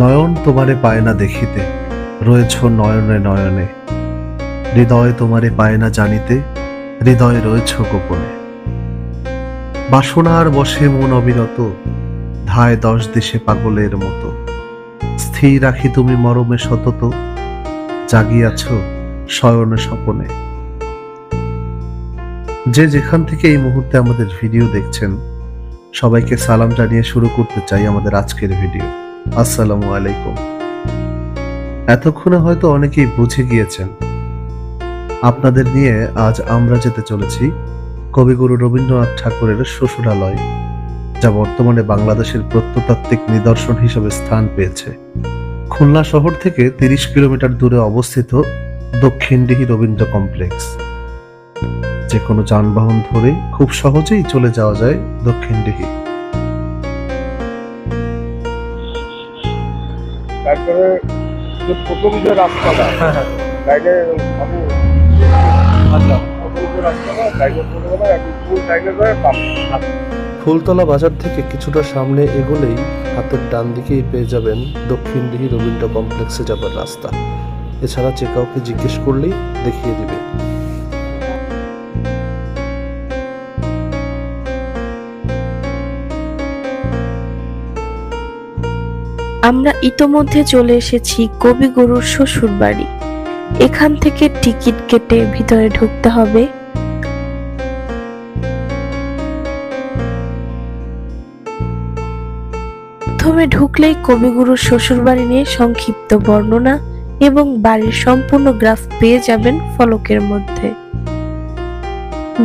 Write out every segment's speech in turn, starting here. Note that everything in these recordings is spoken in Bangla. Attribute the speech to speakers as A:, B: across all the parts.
A: নয়ন তোমারে পায় না দেখিতে, রয়েছ নয়নে নয়নে। হৃদয় তোমারে পায় না জানিতে, হৃদয়ে রয়েছ গোপনে। বাসনার বসে মন অবিরত, ধায় দশ দেশে পাগলের মতো। স্থির রাখি তুমি মরমে সতত, জাগিয়াছ শয়নে স্বপনে। যে যেখান থেকে এই মুহূর্তে আমাদের ভিডিও দেখছেন, সবাইকে সালাম জানিয়ে শুরু করতে চাই আমাদের আজকের ভিডিও। আসসালামু আলাইকুম। এতক্ষণে হয়তো অনেকেই বুঝে গিয়েছেন। আপনাদের নিয়ে আজ আমরা যেতে চলেছি কবিগুরু রবীন্দ্রনাথ ঠাকুরের শ্বশুরালয়, যা বর্তমানে বাংলাদেশের প্রত্নতাত্ত্বিক নিদর্শন হিসেবে স্থান পেয়েছে। খুলনা শহর থেকে তিরিশ কিলোমিটার দূরে অবস্থিত দক্ষিণডিহি রবীন্দ্র কমপ্লেক্স। যে কোনো যানবাহন ধরে খুব সহজেই চলে যাওয়া যায় দক্ষিণডিহি
B: তারপরে যে প্রথম যে রাস্তাটা গাইডে আমি
A: ফুলতলা বাজার থেকে কিছুটা সামনে এগোলেই হাতের ডান দিকেই পেয়ে যাবেন দক্ষিণডিহি রবীন্দ্র কমপ্লেক্সে যাবার রাস্তা। এছাড়া যে কাউকে জিজ্ঞেস করলেই দেখিয়ে দিবে।
C: আমরা ইতোমধ্যে চলে এসেছি কবিগুরুর শ্বশুর বাড়ি। এখান থেকে টিকিট কেটে ভিতরে ঢুকতে হবে। প্রথমে ঢুকলেই কবিগুরুর শ্বশুর বাড়ি নিয়ে সংক্ষিপ্ত বর্ণনা এবং বাড়ির সম্পূর্ণ গ্রাফ পেয়ে যাবেন ফলকের মধ্যে।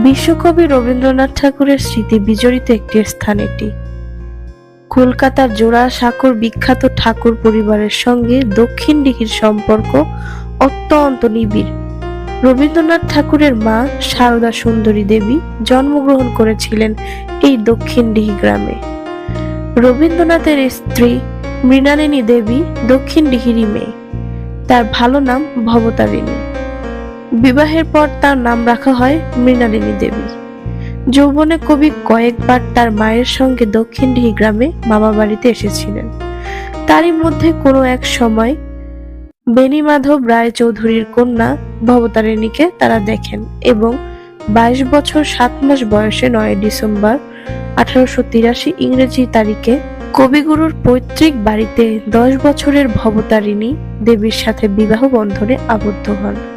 C: বিশ্বকবি রবীন্দ্রনাথ ঠাকুরের স্মৃতি বিজড়িত একটি স্থান এটি। কলকাতার জোড়া সাঁকর বিখ্যাত ঠাকুর পরিবারের সঙ্গে দক্ষিণ দিঘির সম্পর্ক অত্যন্ত নিবিড়। রবীন্দ্রনাথ ঠাকুরের মা সারদা সুন্দরী দেবী জন্মগ্রহণ করেছিলেন এই দক্ষিণ ডিহি গ্রামে। রবীন্দ্রনাথের স্ত্রী মৃণালিনী দেবী দক্ষিণ ডিহিরই মেয়ে। তার ভালো নাম ভবতারিণী। বিবাহের পর তার নাম রাখা হয় মৃণালিনী দেবী যৌবনে কবি কয়েকবার তার মায়ের সঙ্গে দক্ষিণ দক্ষিণডিহি গ্রামে মামা বাড়িতে এসেছিলেন। তারই মধ্যে কোনো এক সময় বেণীমাধব রায় চৌধুরীর কন্যা ভবতারিণীকে তারা দেখেন এবং বাইশ বছর সাত মাস বয়সে নয় ডিসেম্বর আঠারোশো তিরাশি ইংরেজি তারিখে কবিগুরুর পৈতৃক বাড়িতে দশ বছরের ভবতারিণী দেবীর সাথে বিবাহ বন্ধনে আবদ্ধ হন।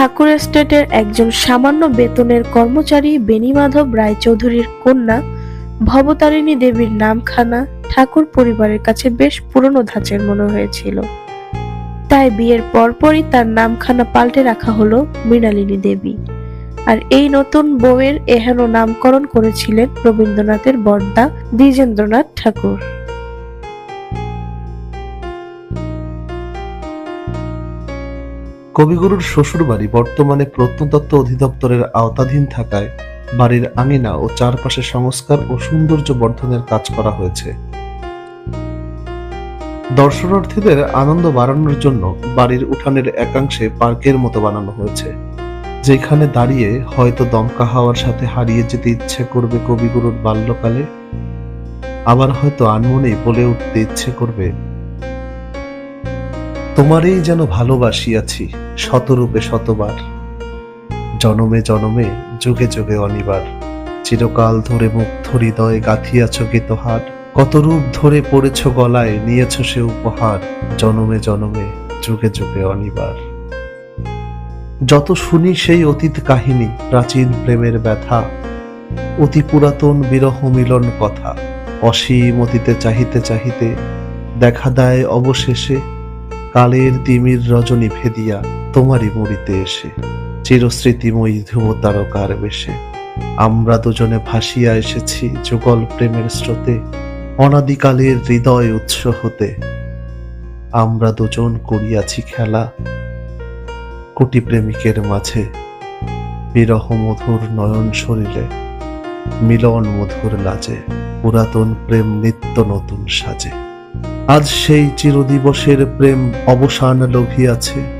C: ঠাকুর এস্টেটের একজন সামান্য বেতনের কর্মচারী বেণীমাধব রায়চৌধুরীর কন্যা ভবতারিণী দেবীর নামখানা ঠাকুর পরিবারের কাছে বেশ পুরনো ধাঁচের মনে হয়েছিল। তাই বিয়ের পরপরই তার নামখানা পাল্টে রাখা হলো মৃণালিনী দেবী। আর এই নতুন বউয়ের এহেন নামকরণ করেছিলেন রবীন্দ্রনাথের বর্দা দ্বিজেন্দ্রনাথ ঠাকুর।
A: কবিগুরুর শ্বশুর বাড়ি বর্তমানে প্রত্নতত্ত্ব অধিদপ্তরের আওতাধীন থাকায় বাড়ির আঙিনা ও চারপাশে সংস্কার ও সৌন্দর্য বর্ধনের কাজ করা হয়েছে। দর্শনার্থীদের আনন্দ বাড়ানোর জন্য বাড়ির উঠানের একাংশে পার্কের মতো বানানো হয়েছে। যেখানে দাঁড়িয়ে হয়তো দমকা হাওয়ার সাথে হারিয়ে যেতে ইচ্ছে করবে কবিগুরুর বাল্যকালে, আবার হয়তো আনমনেই বলে উঠতে ইচ্ছে করবে, তোমারই যেন ভালোবাসিয়াছি শতরূপে শতবার। জনমে জনমে, যুগে যুগে অনিবার। চিরকাল ধরে মুগ্ধ হৃদয়ে গাঁথিয়াছ গীতহার কত রূপ ধরে পড়েছ গলায়, নিয়েছ সে উপহার। জনমে জনমে, যুগে যুগে অনিবার। যত শুনি সেই অতীত কাহিনী, প্রাচীন প্রেমের ব্যথা। অতি পুরাতন বিরহ মিলন কথা। অসীম অতীতে চাহিতে চাহিতে দেখা দেয় অবশেষে, কালের তিমির রজনী ভেদিয়া। তোমারই মরিতে এসে, চিরস্মৃতিময়ী ধ্রুব তারকার বেশে। আমরা দুজনে ভাসিয়া এসেছি যুগল প্রেমের স্রোতে, অনাদিকালের হৃদয় উৎস হতে। আমরা দুজন করিয়াছি খেলা কোটি প্রেমিকের মাঝে, বিরহ মধুর নয়ন শরীরে, মিলন মধুর লাজে, পুরাতন প্রেম নিত্য নতুন সাজে। আজ সেই চিরদিবসের প্রেম অবসান লোভিয়াছে।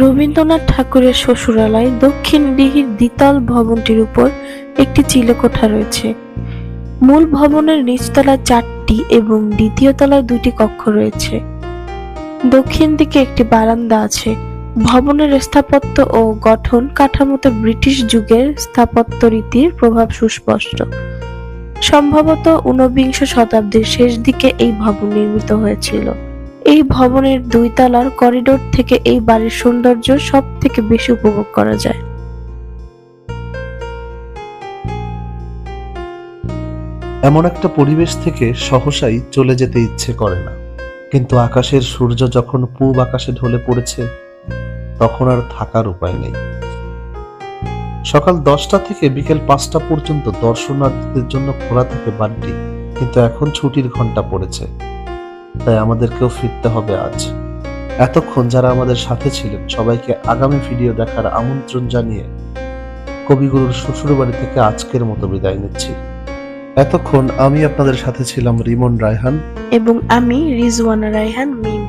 C: রবীন্দ্রনাথ ঠাকুরের শ্বশুরালয় দক্ষিণ দিঘির দ্বিতল ভবনটির উপর একটি চিলেকোঠা রয়েছে। মূল ভবনের নিচতলায় চারটি এবং দ্বিতীয় তলায় দুটি কক্ষ রয়েছে। দক্ষিণ দিকে একটি বারান্দা আছে। ভবনের স্থাপত্য ও গঠন কাঠামোতে ব্রিটিশ যুগের স্থাপত্য রীতির প্রভাব সুস্পষ্ট। সম্ভবত ঊনবিংশ শতাব্দীর শেষ দিকে এই ভবন নির্মিত হয়েছিল। এই ভবনের দুই তলার করিডোর থেকে এই বাড়ির সৌন্দর্য সব থেকে বেশি উপভোগ করা যায়।
A: এমন একটা পরিবেশ থেকে সহসাই চলে যেতে ইচ্ছে করে না। কিন্তু আকাশের সূর্য যখন পূব আকাশে ঢলে পড়েছে, তখন আর থাকার উপায় নেই। সকাল দশটা থেকে বিকেল পাঁচটা পর্যন্ত দর্শনার্থীদের জন্য খোলা থাকে বাড়িটি, কিন্তু এখন ছুটির ঘণ্টা পড়েছে। তাই আমাদেরকেও ফিরতে হবে আজ। এতক্ষণ যারা আমাদের সাথে ছিলেন, সবাইকে আগামী ভিডিও দেখার আমন্ত্রণ জানিয়ে কবিগুরুর শ্বশুরবাড়ি থেকে আজকের মতো বিদায় নিচ্ছি। এতক্ষণ আমি আপনাদের সাথে ছিলাম রিমন রায়হান
C: এবং আমি রিজওয়ানা রায়হান মিম।